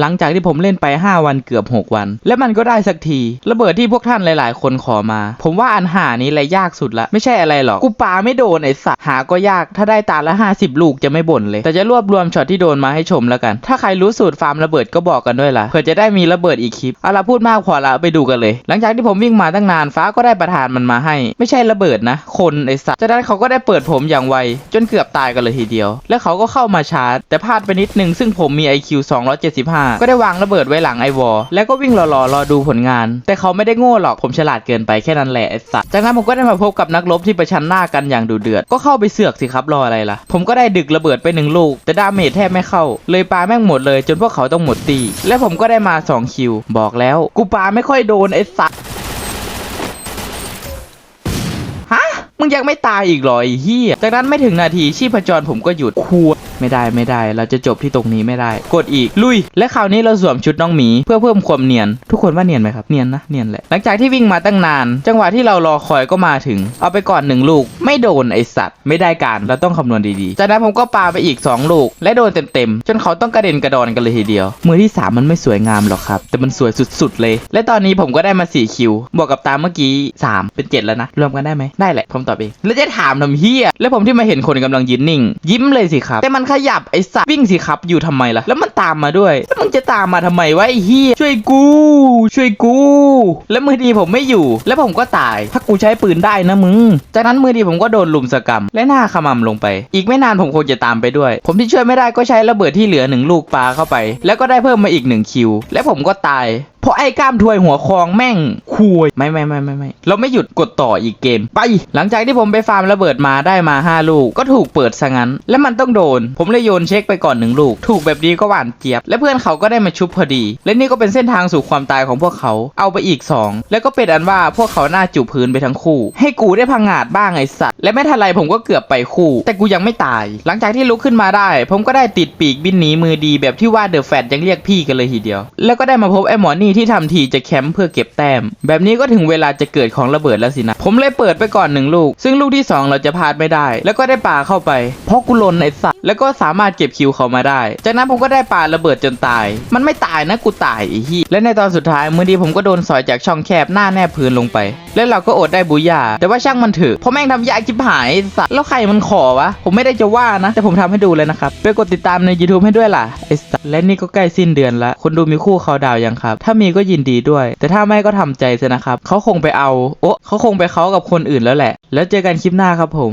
หลังจากที่ผมเล่นไป 5 วันเกือบ 6 วัน และมันก็ได้สักที ระเบิดที่พวกท่านหลาย ๆ คนขอมา ผมว่าอันหานี้แหละยากสุดละ ไม่ใช่อะไรหรอก กูปาไม่โดนไอ้สัตว์หาก็ยาก ถ้าได้ตาละ 50 ลูกจะไม่บ่นเลย แต่จะรวบรวมช็อตที่โดนมาให้ชมแล้วกัน ถ้าใครรู้สูตรฟาร์มระเบิดก็บอกกันด้วยล่ะ เผื่อจะได้มีระเบิดอีกคลิป เอาละพูดมากพอละไปดูกันเลย หลังจากที่ผมวิ่งมาตั้งนานฟ้าก็ได้ประทานมันมาให้ ไม่ใช่ระเบิดนะ คนไอ้สัตว์จากนั้นเขาก็ได้เปิดผมอย่างไว จนเกือบตายกันเลยทีเดียว แล้วเขาก็เข้ามาชาร์จ แต่พลาดไปนิดนึงซึ่งผมมี IQ 275ก็ได้วางระเบิดไว้หลังไอวอลแล้วก็วิ่งรอๆรอดูผลงาน แต่เขาไม่ได้โง่หรอกผมฉลาดเกินไปแค่นั้นแหละไอ้สัตว์จากนั้นผมก็ได้มาพบกับนักรบที่ประชันหน้ากันอย่างดุเดือด ก็เข้าไปเสือกสิครับรออะไรล่ะ ผมก็ได้ดึกระเบิดไปหนึ่งลูก แต่ดาเมจแทบไม่เข้า เลยปาแม่งหมดเลย จนพวกเขาต้องหมดตี และผมก็ได้มาสองคิว บอกแล้วกูปาไม่ค่อยโดนไอ้สัตว์ฮะมึงยังไม่ตายอีกเหรอไอ้เฮียจากนั้นไม่ถึงนาทีชีพจรผมก็หยุดคูด ไม่ได้ไม่ได้ เราจะจบที่ตรงนี้ไม่ได้ กดอีกลุย และคราวนี้เราสวมชุดน้องหมีเพื่อเพิ่มความเนียน ทุกคนว่าเนียนไหมครับเนียนนะเนียนแหละหลังจากที่วิ่งมาตั้งนาน จังหวะที่เรารอคอยก็มาถึง เอาไปก่อนหนึ่งลูก ไม่โดนไอสัตว์ ไม่ได้การเราต้องคำนวณดีๆจากนั้นผมก็ปาไปอีก 2 ลูก และโดนเต็มๆจนเขาต้องกระเด็นกระดอนกันเลยทีเดียว มือที่ 3 มันไม่สวยงามหรอกครับ แต่มันสวยสุดๆเลย และตอนนี้ผมก็ได้มา4คิวบวกกับตามเมื่อกี้ 3 เป็น 7 แล้วนะรวมกันได้ไหมได้แหละผมตอบเองแล้วจะถามทำเฮียแล้วผมที่มาเห็นคนกำลังยืนนิ่ง ยิ้มเลยสิครับแต่มันขยับไอ้สัตว์วิ่งสิครับอยู่ทำไมล่ะ แล้วมันตามมาด้วย แล้วมึงจะตามมาทำไมวะไอ้เฮียช่วยกู ช่วยกู แล้วมือดีผมไม่อยู่ แล้วผมก็ตาย ถ้ากูใช้ปืนได้นะมึง จากนั้นมือดีผมก็โดนลุมสกรรม และหน้าขมำลงไป อีกไม่นานผมคงจะตามไปด้วย ผมที่ช่วยไม่ได้ก็ใช้ระเบิดที่เหลือหนึ่งลูกปาเข้าไป แล้วก็ได้เพิ่มมาอีกหนึ่งคิว และผมก็ตาย เพราะไอ้กล้ามถวยหัวคองแม่ง คุยไม่ไม่ไม่ไม่ไม่เราไม่หยุดกดต่ออีกเกม ไป หลังจากที่ผมไปฟาร์มระเบิดมาได้มา 5 ลูกก็ถูกเปิดซะงั้น และมันต้องโดน ผมเลยโยนเช็คไปก่อนหนึ่งลูก ถูกแบบนี้ก็หวานเจี๊ยบ และเพื่อนเขาก็ได้มาชุบพอดี และนี่ก็เป็นเส้นทางสู่ความตายของพวกเขาเอาไปอีก 2 แล้วก็เป็นอันว่าพวกเขาหน้าจูบพื้นไปทั้งคู่ ให้กูได้พังงาดบ้างไอ้สัตว์และไม่ทันไรผมก็เกือบไปคู่ แต่กูยังไม่ตาย หลังจากที่ลุกขึ้นมาได้ ผมก็ได้ติดปีกบินหนีมือดีแบบที่ว่าเดอะแฟตยังเรียกพี่กันเลยทีเดียว แล้วก็ได้มาพบไอ้หมอนี่ที่ทำทีจะแคมป์เพื่อเก็บแต้มแบบนี้ก็ถึงเวลาจะเกิดของระเบิดแล้วสินะ ผมเลยเปิดไปก่อนหนึ่งลูก ซึ่งลูกที่สองเราจะพลาดไม่ได้ แล้วก็ได้ปาเข้าไป เพราะกูลนไอ้สัตว์แล้วก็สามารถเก็บคิวเขามาได้ จากนั้นผมก็ได้ปาระเบิดจนตาย มันไม่ตายนะกูตายไอ้ฮียและในตอนสุดท้ายมือดีผมก็โดนสอยจากช่องแคบหน้าแนบพื้นลงไป แล้วเราก็อดได้บูยาแต่ว่าช่างมันเถอะเพราะแม่งทำยากจิบหายไอ้สัตว์แล้วใครมันขอวะผมไม่ได้จะว่านะ แต่ผมทำให้ดูเลยนะครับไปกดติดตามใน YouTube ให้ด้วยล่ะไอ้สัตว์และนี่ก็ใกล้สิ้นเดือนละคนดูมีคู่เขาดาวยังครับ ถ้ามีก็ยินดีด้วย แต่ถ้าไม่ก็ทำใจซะนะครับเขาคงไปเอา โอ้เขาคงไปเขากับคนอื่นแล้วแหละ แล้วเจอกันคลิปหน้าครับผม